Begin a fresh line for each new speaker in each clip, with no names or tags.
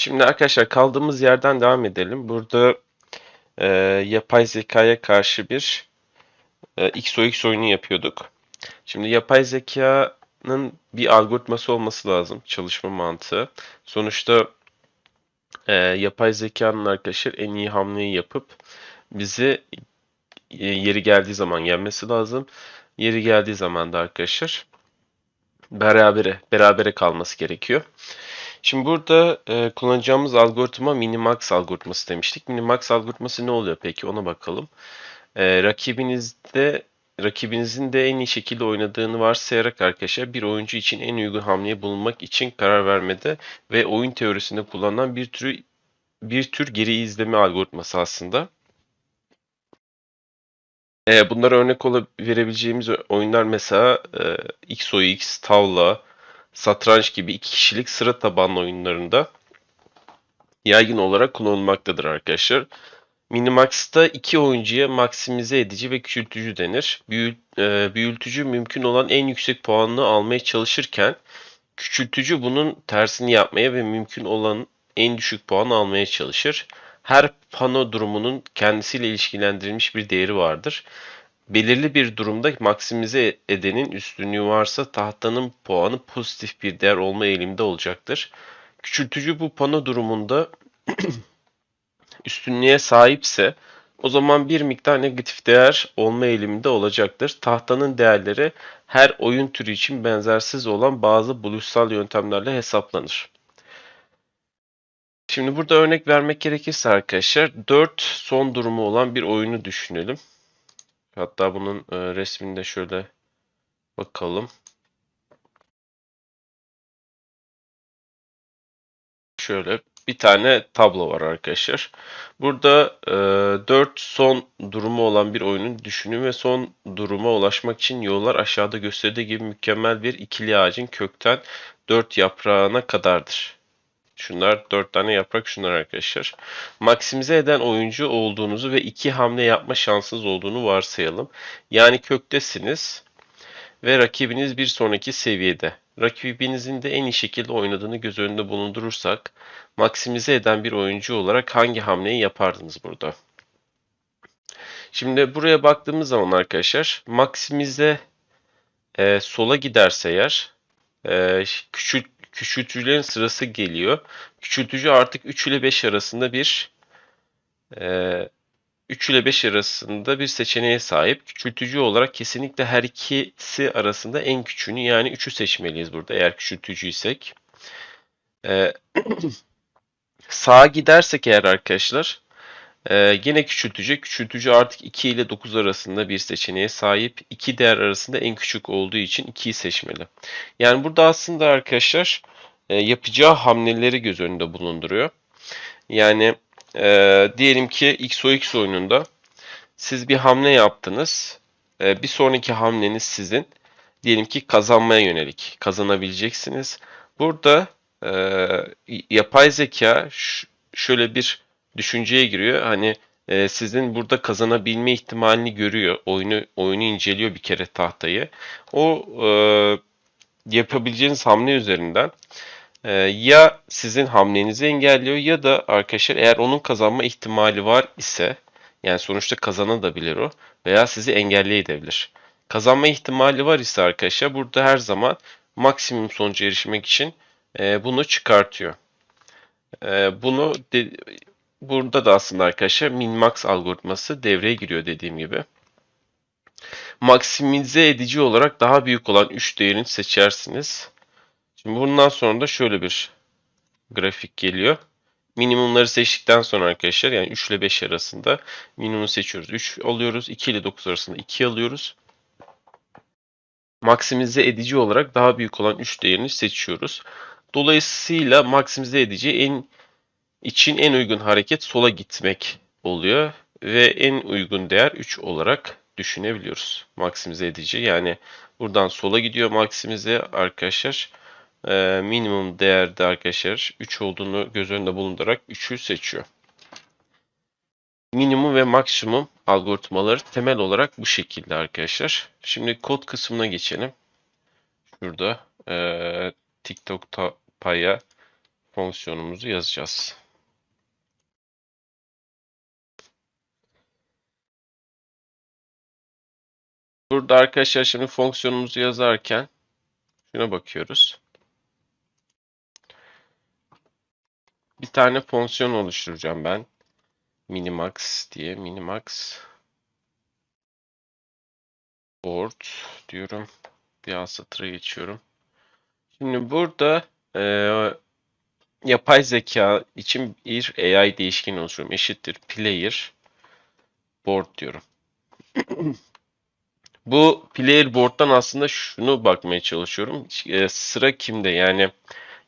Şimdi arkadaşlar kaldığımız yerden devam edelim. Burada e, yapay zekaya karşı bir e, XOX oyunu yapıyorduk. Şimdi yapay zekanın bir algoritması olması lazım. Çalışma mantığı. Sonuçta e, yapay zekanın arkadaşlar en iyi hamleyi yapıp bizi e, yeri geldiği zaman yenmesi lazım. Yeri geldiği zaman da arkadaşlar berabere berabere kalması gerekiyor. Şimdi burada e, kullanacağımız algoritma minimax algoritması demiştik. Minimax algoritması ne oluyor peki ona bakalım. E, rakibinizde rakibinizin de en iyi şekilde oynadığını varsayarak arkadaşlar bir oyuncu için en uygun hamleyi bulmak için karar vermede ve oyun teorisinde kullanılan bir tür bir tür geri izleme algoritması aslında. E, bunlara örnek verebileceğimiz oyunlar mesela e, XOX, tavla, satranç gibi iki kişilik sıra tabanlı oyunlarında yaygın olarak kullanılmaktadır arkadaşlar. Minimax'ta iki oyuncuya maksimize edici ve küçültücü denir. Büyül, e, büyültücü mümkün olan en yüksek puanını almaya çalışırken küçültücü bunun tersini yapmaya ve mümkün olan en düşük puanı almaya çalışır. Her pano durumunun kendisiyle ilişkilendirilmiş bir değeri vardır. Belirli bir durumda maksimize edenin üstünlüğü varsa tahtanın puanı pozitif bir değer olma eğiliminde olacaktır. Küçültücü bu pano durumunda üstünlüğe sahipse o zaman bir miktar negatif değer olma eğiliminde olacaktır. Tahtanın değerleri her oyun türü için benzersiz olan bazı buluşsal yöntemlerle hesaplanır. Şimdi burada örnek vermek gerekirse arkadaşlar 4 son durumu olan bir oyunu düşünelim. Hatta bunun e, resmini de şöyle bakalım. Şöyle bir tane tablo var arkadaşlar. Burada e, 4 son durumu olan bir oyunun düşünün ve son duruma ulaşmak için yollar aşağıda gösterdiği gibi mükemmel bir ikili ağacın kökten 4 yaprağına kadardır. Şunlar 4 tane yaprak şunlar arkadaşlar. Maksimize eden oyuncu olduğunuzu ve 2 hamle yapma şansınız olduğunu varsayalım. Yani köktesiniz ve rakibiniz bir sonraki seviyede. Rakibinizin de en iyi şekilde oynadığını göz önünde bulundurursak maksimize eden bir oyuncu olarak hangi hamleyi yapardınız burada? Şimdi buraya baktığımız zaman arkadaşlar maksimize e, sola giderse eğer e, küçült küçültücülerin sırası geliyor. Küçültücü artık 3 ile 5 arasında bir e, 3 ile 5 arasında bir seçeneğe sahip. Küçültücü olarak kesinlikle her ikisi arasında en küçüğünü yani 3'ü seçmeliyiz burada eğer küçültücüysek. E, sağa gidersek eğer arkadaşlar ee, yine küçültücü. Küçültücü artık 2 ile 9 arasında bir seçeneğe sahip. İki değer arasında en küçük olduğu için 2'yi seçmeli. Yani burada aslında arkadaşlar e, yapacağı hamleleri göz önünde bulunduruyor. Yani e, diyelim ki XOX oyununda siz bir hamle yaptınız. E, bir sonraki hamleniz sizin. Diyelim ki kazanmaya yönelik. Kazanabileceksiniz. Burada e, yapay zeka şöyle bir düşünceye giriyor. Hani e, sizin burada kazanabilme ihtimalini görüyor. Oyunu oyunu inceliyor bir kere tahtayı. O e, yapabileceğiniz hamle üzerinden e, ya sizin hamlenizi engelliyor ya da arkadaşlar eğer onun kazanma ihtimali var ise yani sonuçta kazanabilir o veya sizi engelleyebilir. Kazanma ihtimali var ise arkadaşlar burada her zaman maksimum sonuca erişmek için e, bunu çıkartıyor. E, bunu de, Burada da aslında arkadaşlar min-max algoritması devreye giriyor dediğim gibi. Maksimize edici olarak daha büyük olan 3 değerini seçersiniz. Şimdi bundan sonra da şöyle bir grafik geliyor. Minimumları seçtikten sonra arkadaşlar yani 3 ile 5 arasında minimumu seçiyoruz. 3 alıyoruz. 2 ile 9 arasında 2 alıyoruz. Maksimize edici olarak daha büyük olan 3 değerini seçiyoruz. Dolayısıyla maksimize edici en için en uygun hareket sola gitmek oluyor ve en uygun değer 3 olarak düşünebiliyoruz. Maksimize edici yani buradan sola gidiyor maksimize arkadaşlar. Ee, minimum değerde arkadaşlar 3 olduğunu göz önünde bulundurarak 3'ü seçiyor. Minimum ve maksimum algoritmaları temel olarak bu şekilde arkadaşlar. Şimdi kod kısmına geçelim. Şurada e, TikTok paya fonksiyonumuzu yazacağız. Burada arkadaşlar şimdi fonksiyonumuzu yazarken şuna bakıyoruz. Bir tane fonksiyon oluşturacağım ben. Minimax diye minimax board diyorum. Bir alt satıra geçiyorum. Şimdi burada e, yapay zeka için bir AI değişkeni oluşturuyorum. Eşittir player board diyorum. Bu player board'dan aslında şunu bakmaya çalışıyorum. E, sıra kimde? Yani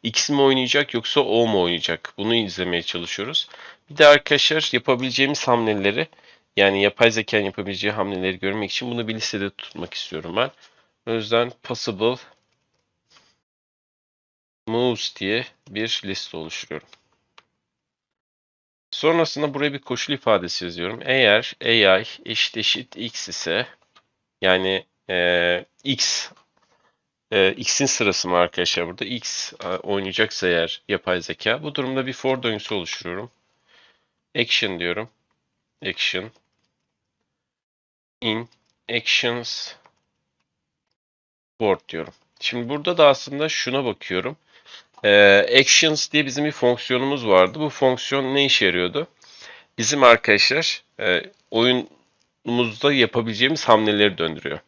X mi oynayacak yoksa O mu oynayacak? Bunu izlemeye çalışıyoruz. Bir de arkadaşlar yapabileceğimiz hamleleri yani yapay zekanın yapabileceği hamleleri görmek için bunu bir listede tutmak istiyorum ben. O yüzden possible moves diye bir liste oluşturuyorum. Sonrasında buraya bir koşul ifadesi yazıyorum. Eğer AI eşit eşit x ise yani e, x e, x'in sırası mı arkadaşlar burada? x e, oynayacaksa eğer yapay zeka. Bu durumda bir for döngüsü oluşturuyorum. Action diyorum. Action in actions board diyorum. Şimdi burada da aslında şuna bakıyorum. Ee, actions diye bizim bir fonksiyonumuz vardı. Bu fonksiyon ne işe yarıyordu? Bizim arkadaşlar e, oyunumuzda yapabileceğimiz hamleleri döndürüyor.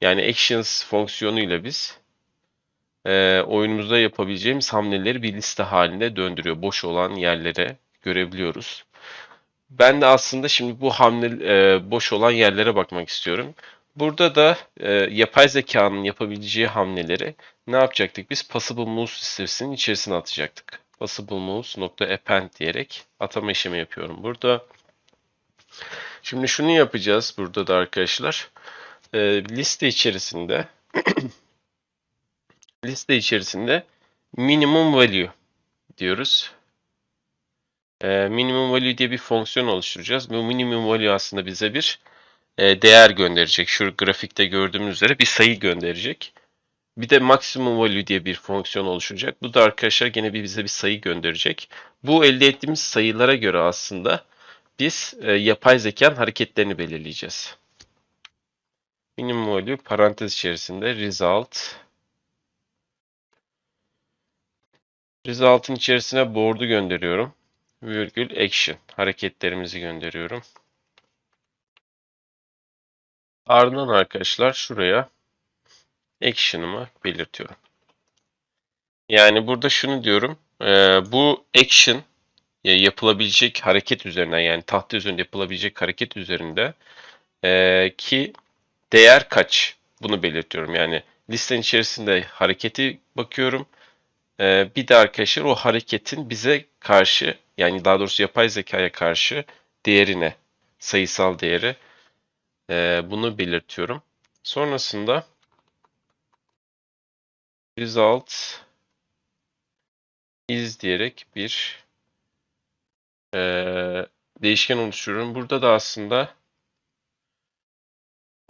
Yani actions fonksiyonuyla biz e, oyunumuzda yapabileceğimiz hamleleri bir liste halinde döndürüyor. Boş olan yerlere görebiliyoruz. Ben de aslında şimdi bu hamle e, boş olan yerlere bakmak istiyorum. Burada da e, yapay zekanın yapabileceği hamleleri ne yapacaktık? Biz possible moves listesinin içerisine atacaktık. Possible moves nokta append diyerek atama işlemi yapıyorum burada. Şimdi şunu yapacağız burada da arkadaşlar. E, liste içerisinde liste içerisinde minimum value diyoruz. E, minimum value diye bir fonksiyon oluşturacağız. Bu minimum value aslında bize bir e, değer gönderecek. Şu grafikte gördüğümüz üzere bir sayı gönderecek. Bir de maximum value diye bir fonksiyon oluşturacak. Bu da arkadaşlar gene bir bize bir sayı gönderecek. Bu elde ettiğimiz sayılara göre aslında biz e, yapay zekanın hareketlerini belirleyeceğiz. Minimum value parantez içerisinde result Result'ın içerisine board'u gönderiyorum. Virgül action hareketlerimizi gönderiyorum. Ardından arkadaşlar şuraya action'ımı belirtiyorum. Yani burada şunu diyorum. E, bu action yapılabilecek hareket üzerinden yani tahta üzerinde yapılabilecek hareket üzerinde e, ki değer kaç bunu belirtiyorum. Yani listenin içerisinde hareketi bakıyorum. E, bir de arkadaşlar o hareketin bize karşı yani daha doğrusu yapay zekaya karşı değerine sayısal değeri e, bunu belirtiyorum. Sonrasında result is diyerek bir e, değişken oluşturuyorum. Burada da aslında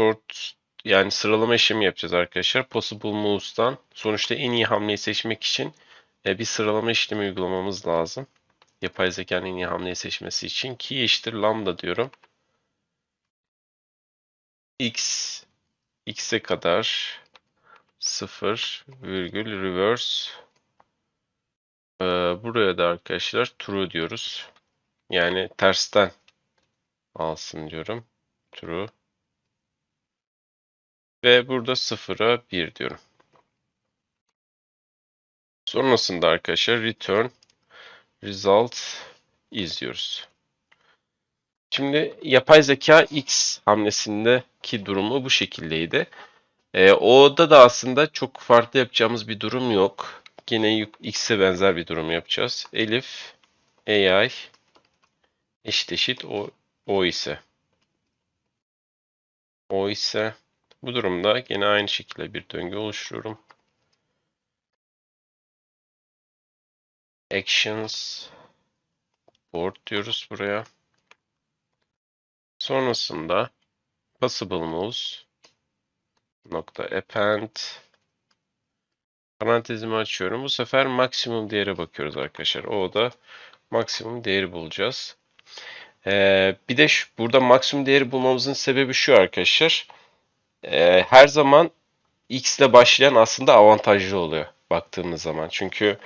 sort yani sıralama işlemi yapacağız arkadaşlar. Possible moves'tan sonuçta en iyi hamleyi seçmek için e, bir sıralama işlemi uygulamamız lazım. Yapay zekanın en iyi hamleyi seçmesi için ki eşittir lambda diyorum x x'e kadar 0 virgül reverse ee, buraya da arkadaşlar true diyoruz. Yani tersten alsın diyorum. True. Ve burada 0'a 1 diyorum. Sonrasında arkadaşlar return result izliyoruz. Şimdi yapay zeka X hamlesindeki durumu bu şekildeydi. E, O'da da aslında çok farklı yapacağımız bir durum yok. Yine X'e benzer bir durum yapacağız. Elif AI eşit eşit O, o ise. O ise bu durumda yine aynı şekilde bir döngü oluşturuyorum. Actions board diyoruz buraya. Sonrasında possible moves nokta append Parantezimi açıyorum. Bu sefer maksimum değere bakıyoruz arkadaşlar. O da maksimum değeri bulacağız. Ee, bir de şu, burada maksimum değeri bulmamızın sebebi şu arkadaşlar. Ee, her zaman x ile başlayan aslında avantajlı oluyor baktığımız zaman. Çünkü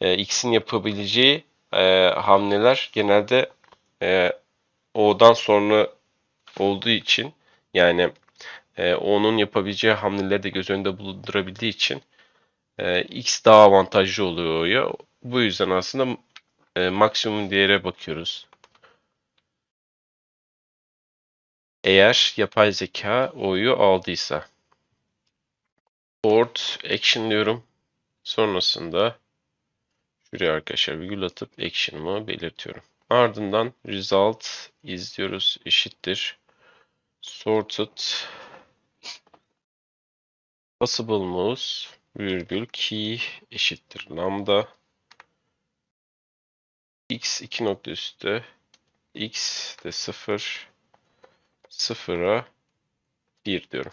e, x'in yapabileceği e, hamleler genelde e, o'dan sonra olduğu için yani e, onun yapabileceği hamleleri de göz önünde bulundurabildiği için e, x daha avantajlı oluyor ya. Bu yüzden aslında e, maksimum değere bakıyoruz. Eğer yapay zeka o'yu aldıysa. Board action diyorum. Sonrasında şuraya arkadaşlar virgül atıp action'ımı belirtiyorum. Ardından result izliyoruz eşittir. Sorted possible moves virgül key eşittir lambda x 2 nokta üstte x de 0 0'a 1 diyorum.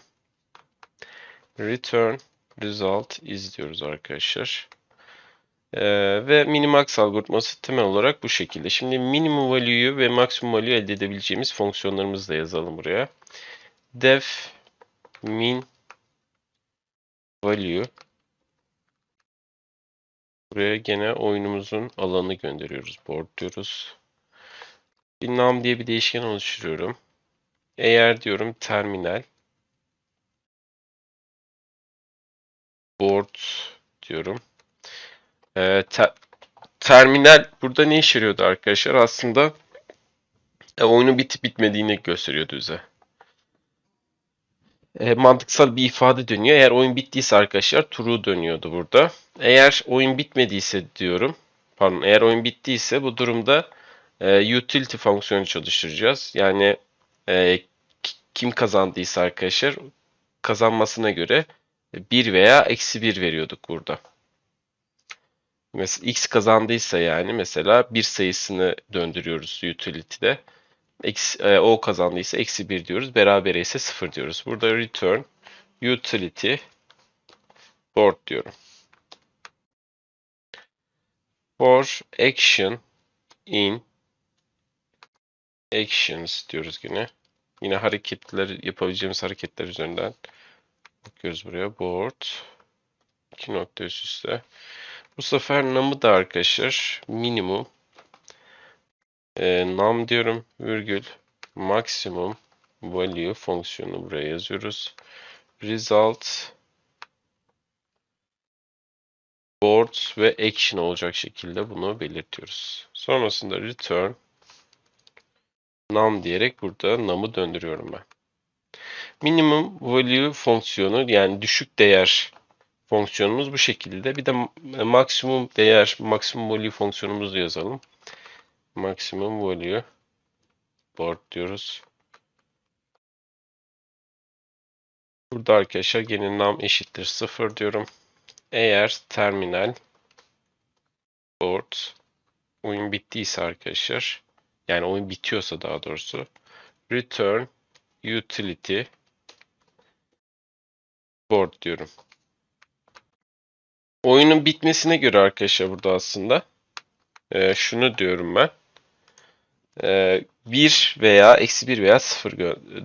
Return result izliyoruz arkadaşlar. Ee, ve minimax algoritması temel olarak bu şekilde. Şimdi minimum value'yu ve maximum value elde edebileceğimiz fonksiyonlarımızı da yazalım buraya. def min value Buraya gene oyunumuzun alanını gönderiyoruz. Board diyoruz. Bir num diye bir değişken oluşturuyorum. Eğer diyorum terminal board diyorum. Ee, te terminal burada ne işe yarıyordu arkadaşlar? Aslında e, oyunun bitip bitmediğini gösteriyordu bize. E, mantıksal bir ifade dönüyor. Eğer oyun bittiyse arkadaşlar true dönüyordu burada. Eğer oyun bitmediyse diyorum. Pardon eğer oyun bittiyse bu durumda e, utility fonksiyonu çalıştıracağız. Yani e, kim kazandıysa arkadaşlar kazanmasına göre 1 veya eksi 1 veriyorduk burada. Mesela x kazandıysa yani mesela bir sayısını döndürüyoruz utility'de. Eksi, e, o kazandıysa eksi 1 diyoruz. Berabere ise 0 diyoruz. Burada return utility board diyorum. For action in actions diyoruz yine. Yine hareketler yapabileceğimiz hareketler üzerinden bakıyoruz buraya. Board 2 nokta üst üste. Bu sefer num'ı da arkadaşlar minimum e, num diyorum virgül maksimum value fonksiyonu buraya yazıyoruz. Result board ve action olacak şekilde bunu belirtiyoruz. Sonrasında return num diyerek burada num'ı döndürüyorum ben. Minimum value fonksiyonu yani düşük değer fonksiyonumuz bu şekilde. Bir de maksimum değer, maksimum value fonksiyonumuzu yazalım. Maksimum value board diyoruz. Burada arkadaşlar yeni num eşittir 0 diyorum. Eğer terminal board oyun bittiyse arkadaşlar yani oyun bitiyorsa daha doğrusu return utility board diyorum. Oyunun bitmesine göre arkadaşlar burada aslında e, şunu diyorum ben. E, 1 veya eksi 1 veya 0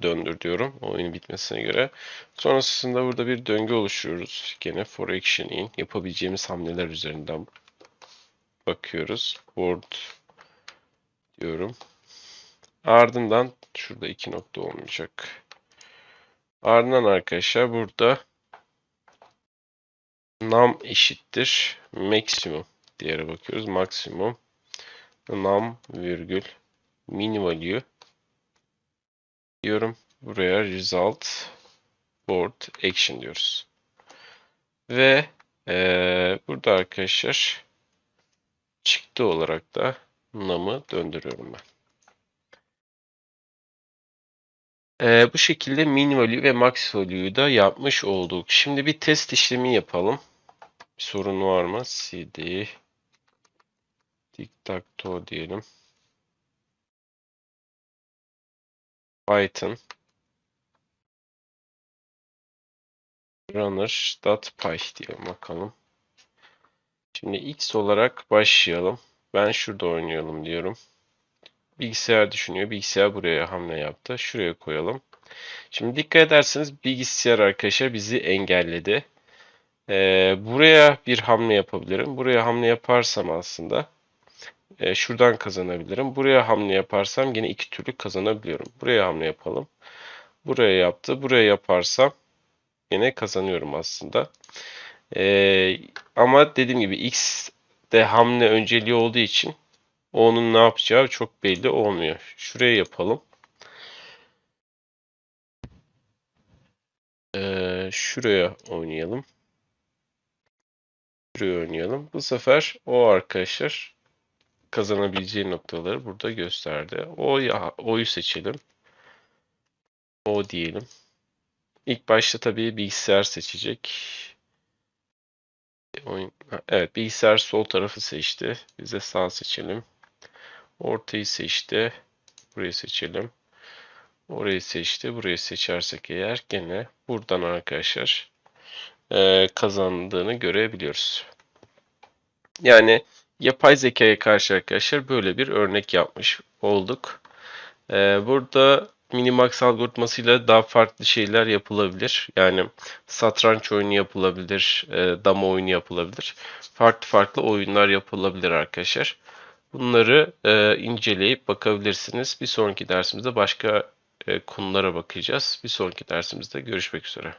döndür diyorum oyunun bitmesine göre. Sonrasında burada bir döngü oluşturuyoruz. Gene for action in yapabileceğimiz hamleler üzerinden bakıyoruz. Board diyorum. Ardından şurada iki nokta olmayacak. Ardından arkadaşlar burada num eşittir maksimum diğere bakıyoruz. Maksimum num virgül min value diyorum. Buraya result board action diyoruz. Ve ee, burada arkadaşlar çıktı olarak da num'ı döndürüyorum ben. Ee, bu şekilde min value ve max value'yu da yapmış olduk. Şimdi bir test işlemi yapalım. Bir sorun var mı? cd diktakto diyelim. Python runner.py diye bakalım. Şimdi X olarak başlayalım. Ben şurada oynayalım diyorum. Bilgisayar düşünüyor. Bilgisayar buraya hamle yaptı. Şuraya koyalım. Şimdi dikkat ederseniz bilgisayar arkadaşlar bizi engelledi. Ee, buraya bir hamle yapabilirim. Buraya hamle yaparsam aslında e, şuradan kazanabilirim. Buraya hamle yaparsam yine iki türlü kazanabiliyorum. Buraya hamle yapalım. Buraya yaptı. Buraya yaparsam yine kazanıyorum aslında. Ee, ama dediğim gibi X de hamle önceliği olduğu için onun ne yapacağı çok belli olmuyor. Şuraya yapalım. Ee, şuraya oynayalım. Şuraya oynayalım. Bu sefer o arkadaşlar kazanabileceği noktaları burada gösterdi. O O'yu seçelim. O diyelim. İlk başta tabii bilgisayar seçecek. Oyun, evet bilgisayar sol tarafı seçti. Biz de sağ seçelim. Ortayı seçti. Burayı seçelim. Orayı seçti. Burayı seçersek eğer gene buradan arkadaşlar e, kazandığını görebiliyoruz. Yani yapay zekaya karşı arkadaşlar böyle bir örnek yapmış olduk. E, burada Minimax algoritmasıyla daha farklı şeyler yapılabilir. Yani satranç oyunu yapılabilir, e, dama oyunu yapılabilir. Farklı farklı oyunlar yapılabilir arkadaşlar. Bunları e, inceleyip bakabilirsiniz. Bir sonraki dersimizde başka e, konulara bakacağız. Bir sonraki dersimizde görüşmek üzere.